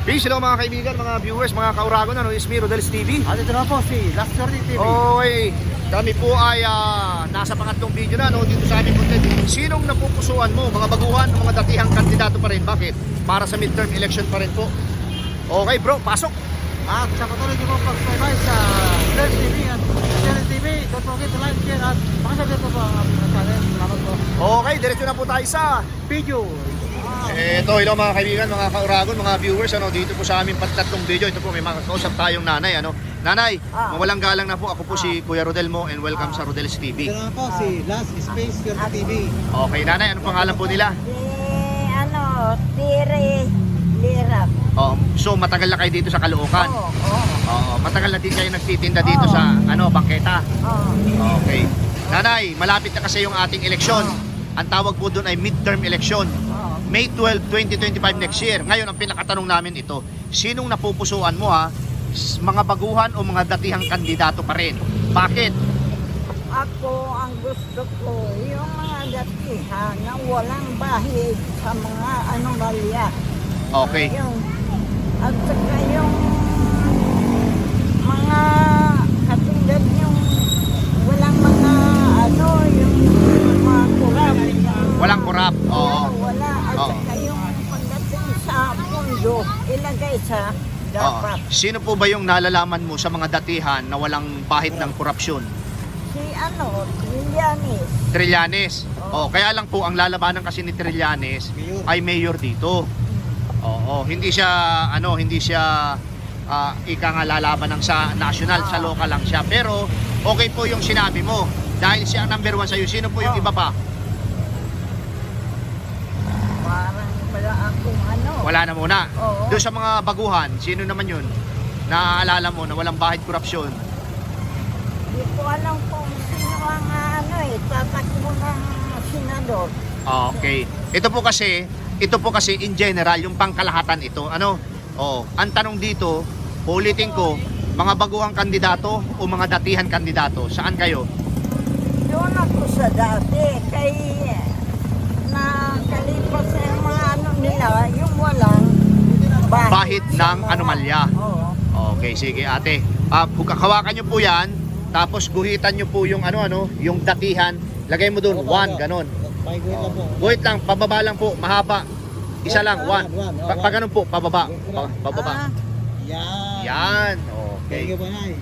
Peace, hello mga kaibigan, mga viewers, mga kauragon, ano, is me, Rodel's TV. At ito na po si Last Journey TV. Okay, kami po ay ah, nasa pangatlong video na no, dito sa aming content. Sinong napupusuan mo, mga baguhan o mga datihang kandidato pa rin? Bakit? Para sa midterm election pa rin po. Okay bro, pasok! At sa patuloy niyo po pag-subscribe sa Journey TV at Journey TV. Don't forget to like, share at pakisabit po po ang aming channel. Salamat po. Okay, diretso na po tayo sa... Video. Ito, hello mga kaibigan, mga kauragon, mga viewers, ano, dito po sa aming pantatlong video. Ito po, may mga kausap tayong nanay, ano. Nanay, Ah. mawalang galang na po. Ako po si Kuya Rodel mo and welcome sa Rodel's TV. Ito na po si Last Space Journey TV. Okay, nanay, anong pangalan po nila? Si ano, Tiri Lirap. Oh, so matagal na kayo dito sa Caloocan. Oo, oo, Oo, matagal na din kayo nagtitinda dito Oo. sa ano, bangketa. oo. Okay. Nanay, malapit na kasi yung ating eleksyon. Ang tawag po doon ay midterm election. May 12, 2025 next year. Ngayon, ang pinakatanong namin ito, sinong napupusuan mo ha? Mga baguhan o mga datihang kandidato pa rin? Bakit? Ako ang gusto ko, yung mga datihan na walang bahid sa mga anomalya. Okay. Yung, at saka yung mga katulad yung walang mga ano, yung mga kurap. Walang kurap. Oo. Wala. At Oo. saka yung pagdating sa mundo, ilagay sa Oo. Sino po ba yung nalalaman mo sa mga datihan na walang bahid ng korupsyon? Si ano, Lilianis. Trillanes. Oh, kaya lang po ang lalabanan kasi ni Trillanes Mayor. ay mayor dito. Oo, hindi siya ano, hindi siya ah, ika nga lalaban ng sa national, sa local lang siya. Pero okay po yung sinabi mo dahil siya ang number one sa iyo. Sino po yung Oo. iba pa? Parang wala akong ano. Wala na muna. Oo. Doon sa mga baguhan, sino naman yun? Naaalala mo na walang bahid korupsyon. Hindi ko alam kung sino ang ano eh, tatakbo ng senador. Okay. Ito po kasi, ito po kasi in general yung pangkalahatan ito. Ano? Oh, ang tanong dito, ulitin ko, mga baguhang kandidato o mga datihan kandidato, saan kayo? Doon ako sa dati, kay nila, yung walang bahid, Bahid ng anomalya. Oo. Okay, sige ate. Uh, hawakan niyo po 'yan, tapos guhitan niyo po yung ano ano, yung datihan. Lagay mo doon, one, ganon. Pakiguhit lang po. Guhit lang, pababa lang po, mahaba. Isa lang, one. One, Pa, ganun po, pababa. Pa, pababa. Ah, Yan. Yan. Okay.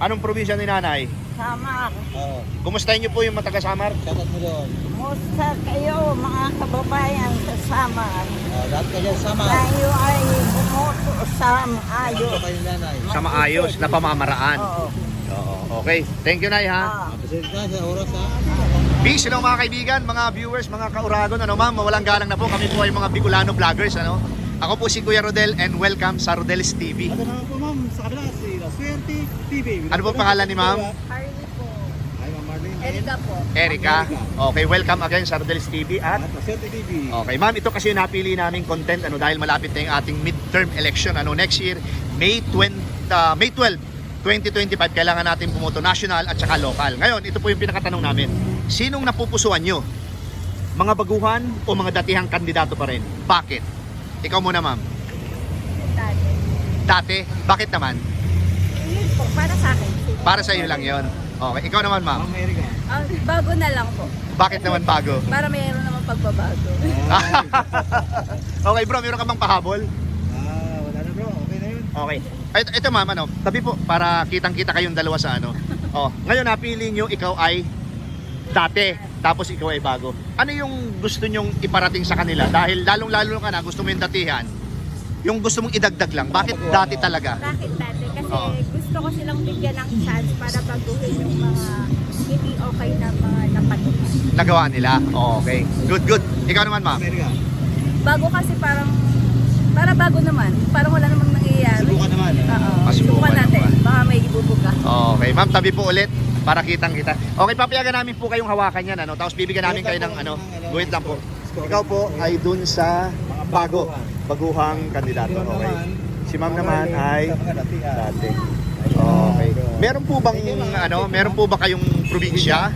Anong probinsya ni nanay? Sama. Oo. Kumustahin niyo po yung mga taga-Samar? Shoutout mo doon. Musta kayo mga kababayan kasama. Oh, lahat kayo sama. Tayo ay bumoto sa Ito ayos. kayo nanay. Sa maayos na pamamaraan. Oo. Oo. Okay. Thank you, Nay, ha? Ah. Pasensya na sa oras ha. Peace, hello mga kaibigan, mga viewers, mga kauragon. Ano ma'am, mawalang galang na po. Kami po ay mga Bicolano vloggers. Ano? Ako po si Kuya Rodel and welcome sa Rodel's TV. Naman po ma'am, sa kabila si La Suerte TV. Ano po pangalan ni ma'am? Harley po. Ay, ma'am Marlene. Erika po. Erika. Okay, welcome again sa Rodel's TV. At At La Suerte TV. Okay, ma'am, ito kasi yung napili naming content ano dahil malapit na yung ating midterm election ano next year, May 20 uh, May 12, 2025 kailangan natin pumoto national at saka local. Ngayon, ito po yung pinakatanong namin. Sinong napupusuan nyo? Mga baguhan o mga datihang kandidato pa rin? Bakit? Ikaw muna, ma'am. Dati. Dati, bakit naman? Yun po, para sa akin. Para sa iyo lang 'yon. Okay, ikaw naman, ma'am. Ma'am Erika. Ah, bago na lang po. Bakit naman bago? Para mayroon naman pagbabago. okay, bro, meron ka bang pahabol? Ah, wala na bro. Okay na yun. Okay. Ito, ito ma'am, ano, tabi po para kitang-kita kayong dalawa sa ano. Oh, ngayon napili nyo ikaw ay dati, tapos ikaw ay bago. Ano yung gusto nyong iparating sa kanila? Dahil lalong-lalo ka na, gusto mo yung datihan. Yung gusto mong idagdag lang, bakit dati talaga? Bakit dati? Kasi Oo. gusto ko silang bigyan ng chance para baguhin yung mga hindi okay na mga napatukan. Nagawa nila? Oh, okay. Good, good. Ikaw naman, ma'am. Bago kasi parang, para bago naman. Parang wala namang nangyayari. Subukan naman. Oo. Ah, subukan Subukan natin. naman. Baka may ibubuga. Okay, ma'am, tabi po ulit para kitang-kita. Okay, papayagan namin po kayong hawakan yan, ano? Tapos bibigyan namin kayo ng ano, guhit lang po. Ikaw po ay dun sa bago, baguhang kandidato. Okay. Si ma'am naman ay dati. Okay. Meron po bang ano, meron po ba kayong probinsya?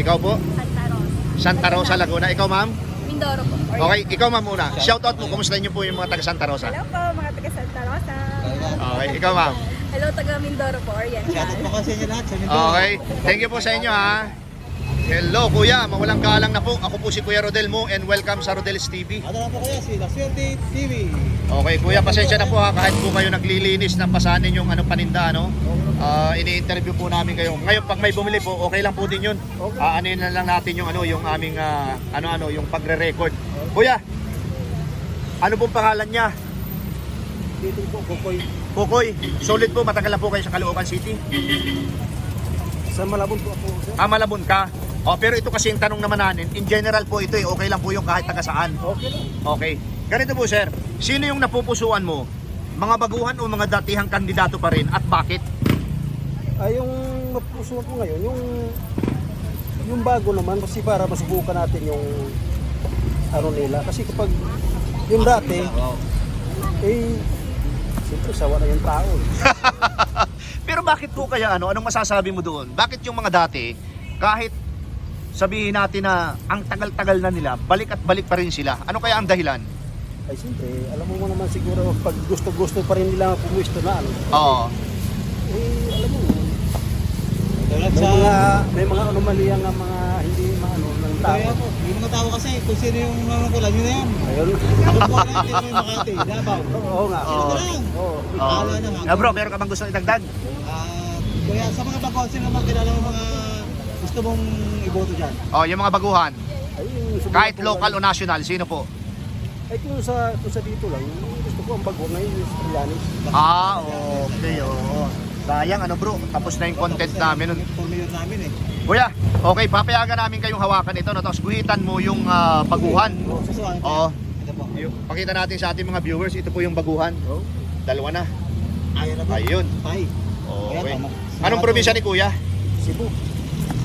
Ikaw po? Santa Rosa. Santa Rosa, Laguna. Ikaw, ma'am? Mindoro po. Okay, ikaw ma'am muna. Shoutout mo, kumusta niyo po yung mga taga Santa Rosa? Hello po mga taga Santa Rosa. Okay, ikaw ma'am. Hello, taga Mindoro po, Oriental. Shoutout po kasi inyo lahat sa Mindoro. Okay, thank you po sa inyo ha. Hello kuya, mawalang galang na po. Ako po si Kuya Rodel mo and welcome sa Rodel's TV. Ano na po kaya si La Suerte TV. Okay kuya, pasensya na po ha kahit po kayo naglilinis ng pasanin yung ano paninda ano. Ah, ini-interview po namin kayo. Ngayon pag may bumili po, okay lang po din yun. Ah, ano na lang natin yung ano, yung aming ah, ano-ano, yung pagre-record. Kuya, ano pong pangalan niya? Dito po, Kukoy. Kukoy, solid po, matagal na po kayo sa Caloocan City. Sa Malabon po ako. sir. Ah, Malabon ka. Oh, pero ito kasi yung tanong naman natin, in general po ito eh, okay lang po yung kahit taga saan. Okay lang. Okay. Ganito po sir, sino yung napupusuan mo? Mga baguhan o mga datihang kandidato pa rin at bakit? Ay, yung napusuan ko ngayon, yung yung bago naman kasi para masubukan natin yung ano nila. Kasi kapag yung dati, eh, siyempre sawa na yung tao. eh. Pero bakit po kaya ano? Anong masasabi mo doon? Bakit yung mga dati, kahit sabihin natin na ang tagal-tagal na nila, balik at balik pa rin sila. Ano kaya ang dahilan? Ay, siyempre, alam mo mo naman siguro, pag gusto-gusto pa rin nila pumuisto na, ano, Oo. eh, alam mo, may mga, may mga anomalya nga mga hindi maano ng tao. Kaya po, yung mga tao kasi, kung sino yung nangukulan, yun na yan. Ayun. Ako po na, hindi naman Makati, Davao. Oo nga. Oo. Ito lang. Oo. Oo. Wala na, Ah, bro, meron ka bang gusto idagdag? Ah, kaya sa mga bago, sino naman kilala mo mga gusto mong iboto dyan? Oh, yung mga baguhan. Ay, yung sa Kahit local o national, sino po? Ay, kung sa, kung sa dito lang, yung gusto ko ang bago na yun, yung Trillanes. Ah, okay. Oo. Sayang ano bro, tapos na yung content namin nun. Pumilyon namin eh. Kuya, okay, papayagan namin kayong hawakan ito, no? tapos guhitan mo yung ah, baguhan. Oo, susuan. Oo. Ito po. Yung, pakita natin sa ating mga viewers, ito po yung baguhan. Oh. Dalawa na. Ayun na po. Ayun. Tay. Okay. Anong probinsya ni Kuya? Cebu.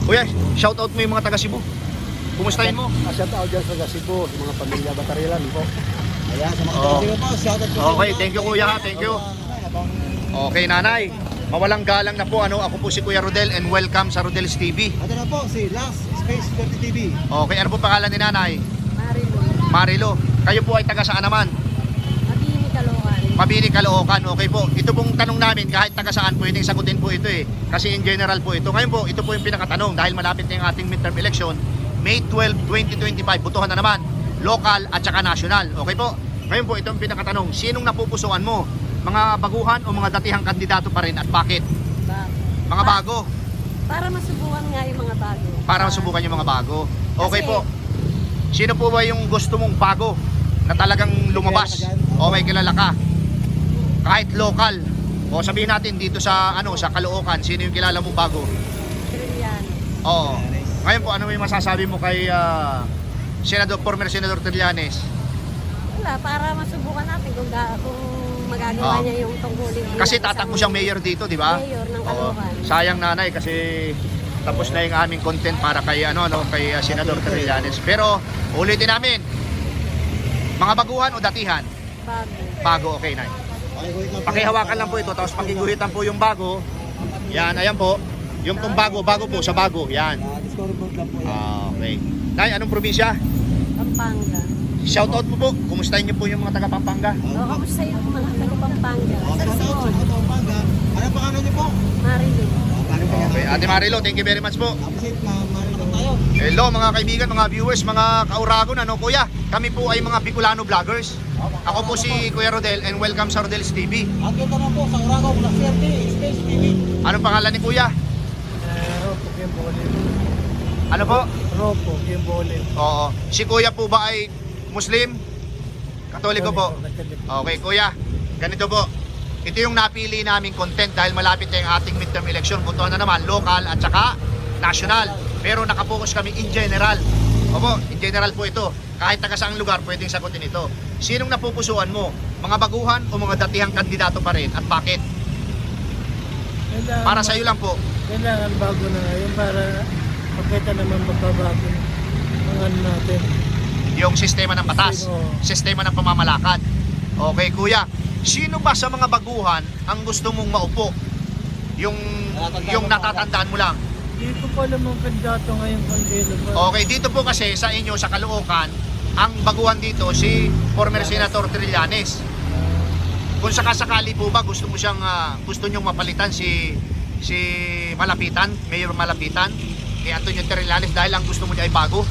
Kuya, shout out mo yung mga taga Cebu. Kumustahin mo? Asyat out dyan sa Cebu, yung mga pamilya Batarilan po. Ayan, sa mga Oo. taga po, shoutout po. sa Okay, inyo. thank you, kuya, thank you. Okay, nanay. Mawalang galang na po. Ano, ako po si Kuya Rodel and welcome sa Rodel's TV. Ito na po, si Last Space 20 TV. Okay, ano po pangalan ni nanay? Marilo. Marilo. Kayo po ay taga saan naman? Mabini, Caloocan. Okay po. Ito pong tanong namin, kahit taga saan, pwedeng sagutin po ito eh. Kasi in general po ito. Ngayon po, ito po yung pinakatanong dahil malapit na yung ating midterm election. May 12, 2025. Butuhan na naman. Local at saka national. Okay po? Ngayon po, ito yung pinakatanong. Sinong napupusuan mo? Mga baguhan o mga datihang kandidato pa rin at bakit? Mga bago. Para masubukan nga yung mga bago. Para masubukan yung mga bago. Okay Kasi- po. Sino po ba yung gusto mong bago na talagang lumabas? Okay, kilala ka. Kahit local. O sabihin natin dito sa ano sa Caloocan, sino yung kilala mo bago? Trillian. Oo. Ngayon po, ano yung masasabi mo kay ah, Senador, former Senador Trillanes? Wala, para masubukan natin kung, ga, kung magagawa Oo. niya yung tungkulin. Kasi tatakbo siyang mayor dito, di ba? Mayor ng Oo. Caloocan. Sayang nanay kasi tapos na yung aming content para kay ano ano kay uh, Senador Trillanes. Pero ulitin namin. Mga baguhan o datihan? Bago. Bago, okay nay. Po. Pakihawakan lang po ito tapos pakiguhitan po yung bago. Yan, ayan po. Yung tong bago, bago po sa bago. Yan. Ah, po okay. Nay, anong probinsya? Pampanga. Shout out mo po. Kumustahin niyo po yung mga taga Pampanga? O, kamusta yung mga taga Pampanga? Oh, shoutout sa mga Pampanga. Ano pangalan niyo po? Marilo. Okay. Ate Marilo, thank you very much po. Appreciate na marito tayo. Hello mga kaibigan, mga viewers, mga kauragon, ano kuya? Kami po ay mga Bicolano vloggers. Ako po si Kuya Rodel and welcome sa Rodel's TV. At ito na po sa Uragaw, La Suerte, Space TV. Anong pangalan ni Kuya? Ropo, Kimbole. Ano po? Ropo, Kimbole. Oo. Si Kuya po ba ay Muslim? Katoliko po. Okay, Kuya. Ganito po. Ito yung napili naming content dahil malapit na yung ating midterm election. Butuhan na naman, local at saka national. Pero nakapokus kami in general. Opo, in general po ito. Kahit taga saang lugar, pwedeng sagutin ito. Sinong napupusuan mo? Mga baguhan o mga datihang kandidato pa rin? At bakit? Kailangan, Para sa iyo lang po. kailangan bago na ngayon para makita naman magbabago ang ano natin. yung sistema ng batas, sistema ng pamamalakad. Okay, kuya. Sino ba sa mga baguhan ang gusto mong maupo? Yung Natatandaan yung natatandaan mo lang. Ko pa alam ang kandidato ngayon sino ba. Okay, dito po kasi sa inyo sa Caloocan, ang baguhan dito si former Senator Trillanes. kung sakasakali po ba gusto mo siyang ah, gusto niyong mapalitan si si Malapitan, Mayor Malapitan, kay Antonio Trillanes dahil ang gusto mo niya ay bago.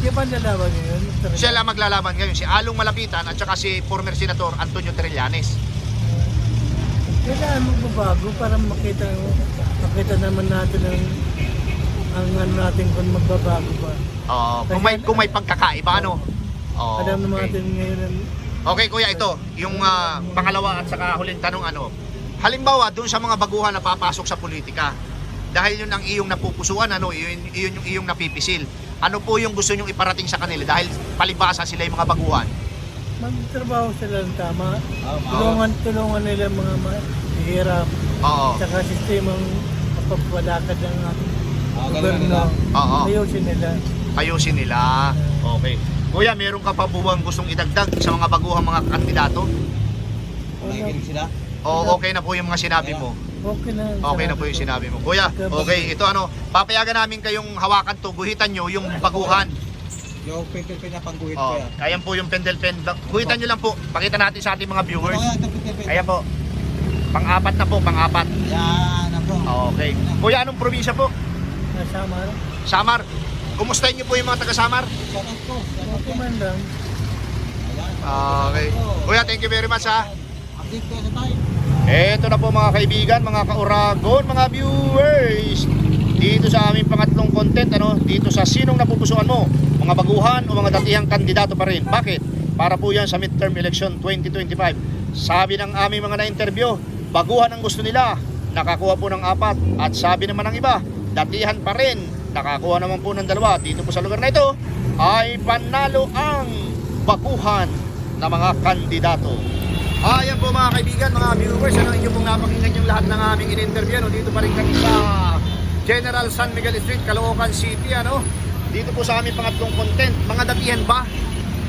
Di ba nalaman niyo yun? Siya lang maglalaban ngayon, si Along Malapitan at saka si former Senator Antonio Trillanes. Kailangan magbabago para makita makita naman natin ang ang ano natin kung magbabago ba. Oo, kung may kung may pagkakaiba ano. Oo, Alam naman okay. natin ngayon ang Okay kuya, ito, yung ah, pangalawa at saka huling tanong ano. Halimbawa, dun sa mga baguhan na papasok sa politika, dahil yun ang iyong napupusuan, ano, yun, yun yung iyong napipisil. Ano po yung gusto nyong iparating sa kanila dahil palibasa sila yung mga baguhan? Magtrabaho sila ng tama. Ah, Tulungan, tulungan nila ang mga mahirap. Oo. Tsaka sistemang mapapalakad ng Ah, ganun gobyerno. nila. Oo. Ayusin nila. Ayusin nila. Okay. Kuya, meron ka pa buwang gustong idagdag sa mga baguhang mga kandidato? Nakikinig sila. O okay na po yung mga sinabi mo? Okay na. Okay na po yung sinabi mo. Kuya, okay, ito ano, papayagan namin kayong hawakan to, guhitan nyo yung baguhan. Yung pintil-pin na pangguhit Oh, ko yan. ayan po yung pendel pen. Guhitan nyo lang po. Pakita natin sa ating mga viewers. Ano kaya ito pintil-pin? Ayan po. Pang-apat na po, pang-apat. Yan, ako. Okay. Kuya, anong probinsya po? Nasama. Samar. Kumustahin nyo po yung mga taga-Samar? Ko. shoutout Okay man lang. Okay. Kuya, thank you very much ha. Update ko sa time. Ito na po mga kaibigan, mga kauragon, mga viewers. Dito sa aming pangatlong content, ano, dito sa sinong napupusuan mo, mga baguhan o mga datihang kandidato pa rin. Bakit? Para po yan sa midterm election 2025. Sabi ng aming mga na-interview, baguhan ang gusto nila, nakakuha po ng apat. At sabi naman ng iba, datihan pa rin, nakakuha naman po ng dalawa. Dito po sa lugar na ito, ay panalo ang baguhan na mga kandidato. Ayan po mga kaibigan, mga viewers, ano inyo pong napakinggan yung lahat ng aming in-interview. Ano, dito pa rin kami sa General San Miguel Street, Caloocan City. Ano, dito po sa aming pangatlong content, mga datihan ba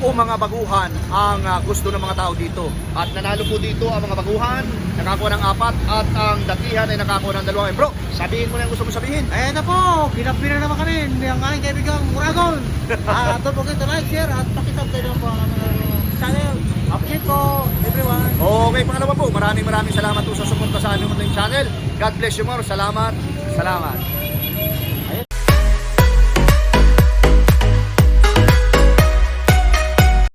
o mga baguhan ang ah, gusto ng mga tao dito. At nanalo po dito ang mga baguhan, nakakuha ng apat at ang datihan ay nakakuha ng dalawa. Eh, bro, sabihin mo na yung gusto mo sabihin. Ayan na po, kinapira naman kami ng aming kaibigang Muragon. Ah, don't forget to like, share, at pakisubscribe na po ang aming channel. Update po, everyone. Okay, pangalawa po, maraming maraming salamat po sa suporta sa aming online channel. God bless you more. Salamat. 看到了吗